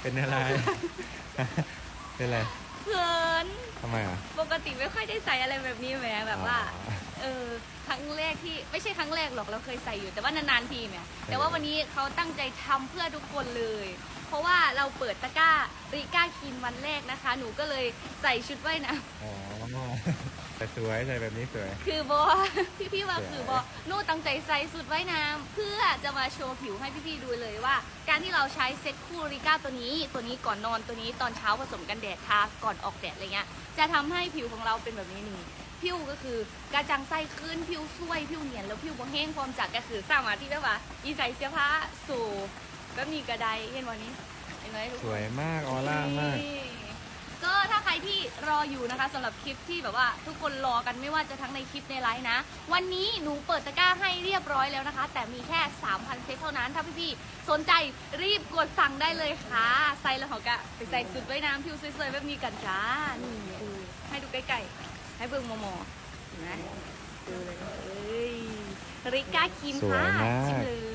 เป็นอะไร เป็นอะไรเขินทำไมอะ ปกติไม่ค่อยได้ใส่อะไรแบบนี้แหมแบบว่าอ๋อเออ ครั้งแรกที่ไม่ใช่ครั้งแรกหรอกเราเคยใส่อยู่แต่ว่านานๆทีเนี่ยแต่ว่าวันนี้เขาตั้งใจทำเพื่อทุกคนเลย เพราะว่าเราเปิดตะกร้าริก้าคินวันแรกนะคะ หนูก็เลยใส่ชุดว่ายน้ำอ๋อ แต่สวยใส่แบบนี้สวย คือบอพี่ๆว่าสวยคือบอหนูตั้งใจใส่สุดว่ายน้ำเพื่อจะมาโชว์ผิวให้พี่ๆดูเลยว่า การที่เราใช้เซ็ตคู่ริก้าตัวนี้ ตัวนี้ก่อนนอนตัวนี้ตอนเช้าผสมกันแดดทาก่อนออกแดดอะไรเงี้ยจะทำให้ผิวของเราเป็นแบบนี้นี่ผิวก็คือกระจังไส้ขึ้นผิวสวยผิวเนียนแล้วผิวบ่แห้งความจัดก็คือสร้างมาที่แบบว่า อีใส่เสื้อผ้าสู่ก็มีกระไดเห็นวันนี้เห็นไหมทุกคน สวยมากออร่ามาก นี่ก็ถ้าใครที่ร ออยู่นะคะสำหรับคลิปที่แบบว่าทุกคนรอกันไม่ว่าจะทั้งในคลิปในไลฟ์นะ วันนี้หนูเปิดตะกร้าให้เรียบร้อยแล้วนะคะ แต่มีแค่ 3,000 เซตเท่านั้น ถ้าพี่ๆสนใจรีบกดสั่งได้เลยค่ะใส่แล้วเขาก็ไปใส่สุดไว้น้ำผิวสวยๆแบบนี้กันจ้านี่ดูให้ดูใกล้ๆให้เบิ่งมอมอๆเห็นไหมดูเลยเอ้ยริก้าครีมสวยค่ะมากชิมเลย